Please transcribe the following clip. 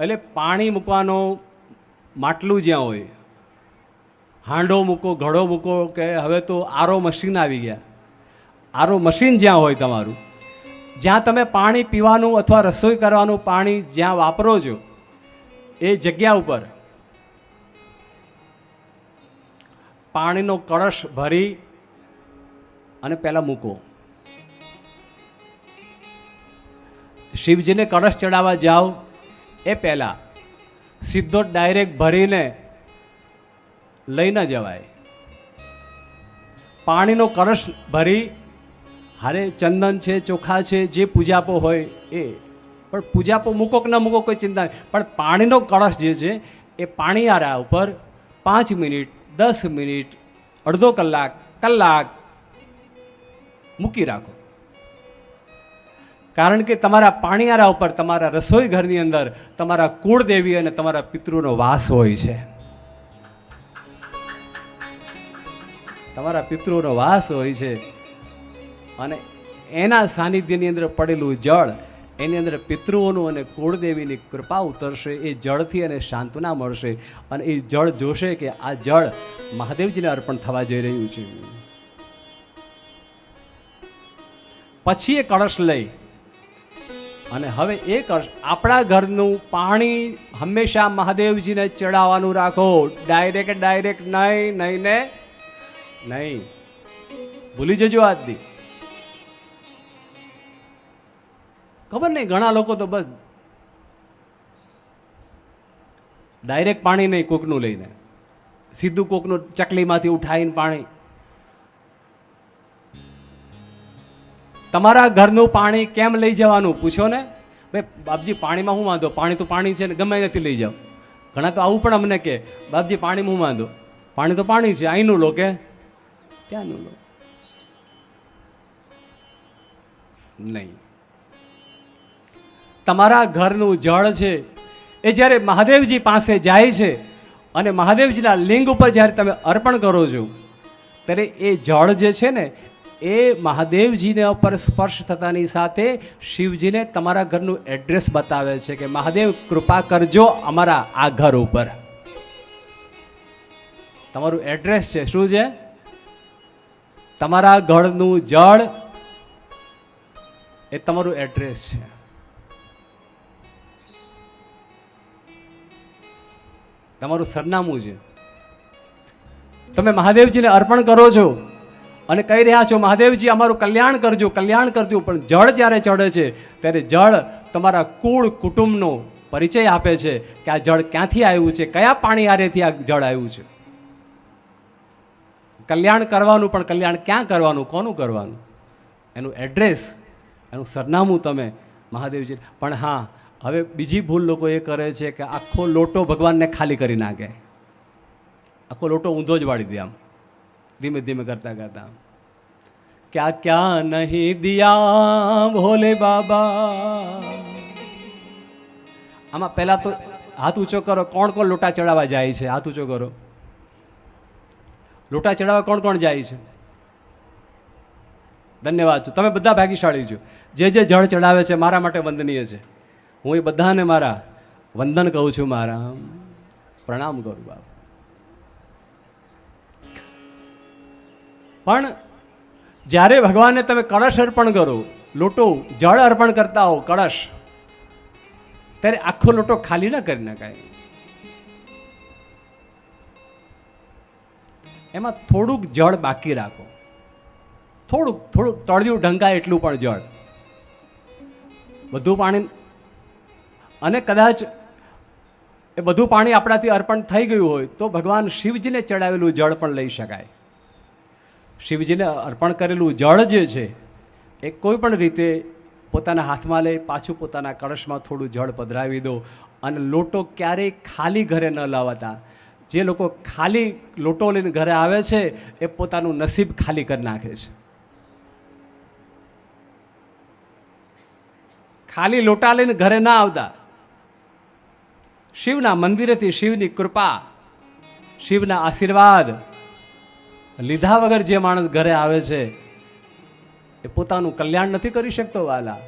એટલે પાણી મૂકવાનો માટલું જ્યાં હોય, હાંડો મૂકો, ઘડો મૂકો કે હવે તો આરો મશીન આવી ગયા. આરો મશીન જ્યાં હોય તમારું, જ્યાં તમે પાણી પીવાનું અથવા રસોઈ કરવાનું પાણી જ્યાં વાપરો છો, એ જગ્યા ઉપર પાણીનો કળશ ભરી અને પહેલાં મૂકો. શિવજીને કળશ ચડાવવા જાઓ એ પહેલાં સીધો ડાયરેક્ટ ભરીને લઈ ન જવાય. પાણીનો કળશ ભરી, હારે ચંદન છે, ચોખા છે, જે પૂજાપો હોય એ. પણ પૂજાપો મૂકો કે ન મૂકો કોઈ ચિંતા નહીં. પણ પાણીનો કળશ જે છે, એ પાણી આરા ઉપર પાંચ મિનિટ, દસ મિનિટ, અડધો કલાક કલાક મૂકી રાખો. કારણ કે તમારા પાણીયારા ઉપર તમારા રસોઈ ઘરની અંદર તમારા કુળદેવી અને તમારા પિતૃનો વાસ હોય છે. તમારા પિતૃનો વાસ હોય છે. અને એના સાનિધ્યની અંદર પડેલું જળ એની અંદર પિતૃઓનું અને કુળદેવીની કૃપા ઉતરશે, એ જળથી એને સાંત્વના મળશે. અને એ જળ જોશે કે આ જળ મહાદેવજીને અર્પણ થવા જઈ રહ્યું છે. પછી એ કળશ લઈ અને હવે એ કળશ આપણા ઘરનું પાણી હંમેશા મહાદેવજીને ચડાવવાનું રાખો. ડાયરેક્ટ ડાયરેક્ટ નહીં નહીં ને નહીં. ભૂલી જજો આજથી. ખબર નહીં, ઘણા લોકો તો બસ ડાયરેક્ટ પાણી નહીં કોકનું લઈને. સીધું કોકનું ચકલીમાંથી ઉઠાવીને પાણી. તમારા ઘરનું પાણી કેમ લઈ જવાનું? પૂછો ને. ભાઈ, બાપજી, પાણીમાં હું વાંધો? પાણી તો પાણી છે ને, ગમે નથી લઈ જાઓ. ઘણા તો આવું પણ અમને કે, બાપજી, પાણીમાં હું વાંધો? પાણી તો પાણી છે, અહીંનું લો કે. ત્યાંનું લો. નહીં. તમારા ઘરનું જળ છે, એ જ્યારે મહાદેવજી પાસે જાય છે અને મહાદેવજીના લિંગ ઉપર જ્યારે તમે અર્પણ કરો છો, ત્યારે એ જળ જે છે ને એ મહાદેવજીને ઉપર સ્પર્શ થતાની સાથે શિવજીને તમારા ઘરનું એડ્રેસ બતાવે છે કે મહાદેવ, કૃપા કરજો અમારા આ ઘર ઉપર. તમારું એડ્રેસ છે, શું છે? તમારા ઘરનું જળ એ તમારું એડ્રેસ છે. તમારું સરનામું છે. તમે મહાદેવજીને અર્પણ કરો છો? અને કહી રહ્યા છો, મહાદેવજી, અમારું કલ્યાણ કરજો કલ્યાણ કરજો. પણ જળ જ્યારે ચડે છે, ત્યારે જળ તમારા કુળ કુટુંબનો પરિચય આપે છે કે આ જળ ક્યાંથી આવ્યું છે, કયા પાણી આરેથી આ જળ આવ્યું છે. કલ્યાણ કરવાનું, પણ કલ્યાણ ક્યાં કરવાનું, કોનું કરવાનું? એનું એડ્રેસ, એનું સરનામું તમે મહાદેવજી, પણ હા, હવે બીજી ભૂલ લોકો એ કરે છે કે આખો લોટો ભગવાનને ખાલી કરી નાખે. આખો લોટો ઊંધો જ વાળી દે આમ. ધીમે ધીમે કરતા કરતા ક્યા ક્યાં નહીં દિયા ભોલે બાબા આમાં પહેલા તો હાથ ઊંચો કરો કોણ કોણ લોટા ચડાવવા જાય છે હાથ ઊંચો કરો લોટા ચડાવવા કોણ કોણ જાય છે ધન્યવાદ છો તમે બધા ભાગ્યશાળી છો। જે જે જળ ચડાવે છે, મારા માટે વંદનીય છે। હું એ બધાને મારા વંદન કહું છું, મારા. પ્રણામ કરું બાપ. પણ જ્યારે ભગવાનને તમે કળશ અર્પણ કરો, લોટો જળ અર્પણ કરતા હો કળશ, ત્યારે આખો લોટો ખાલી ન કરી નાખાય. એમાં થોડુંક જળ બાકી રાખો. થોડુંક થોડુંક તળિયું ઢંકાય એટલું પણ જળ. બધું પાણી અને કદાચ એ બધું પાણી આપણાથી અર્પણ થઈ ગયું હોય તો ભગવાન શિવજીને ચડાવેલું જળ પણ લઈ શકાય. શિવજીને અર્પણ કરેલું જળ જે છે, એ કોઈ પણ રીતે પોતાના હાથમાં લઈ પાછું પોતાના કળશમાં થોડું જળ પધરાવી દો અને લોટો ક્યારેય ખાલી ઘરે ન લાવતા. જે લોકો ખાલી લોટો લઈને ઘરે આવે છે, એ પોતાનું નસીબ ખાલી કરી નાખે છે. ખાલી લોટા લઈને ઘરે ના આવતા. શિવના મંદિરેથી શિવની કૃપા, શિવના આશીર્વાદ લીધા વગર જે માણસ ઘરે આવે છે એ પોતાનું કલ્યાણ નથી કરી શકતો વાલા.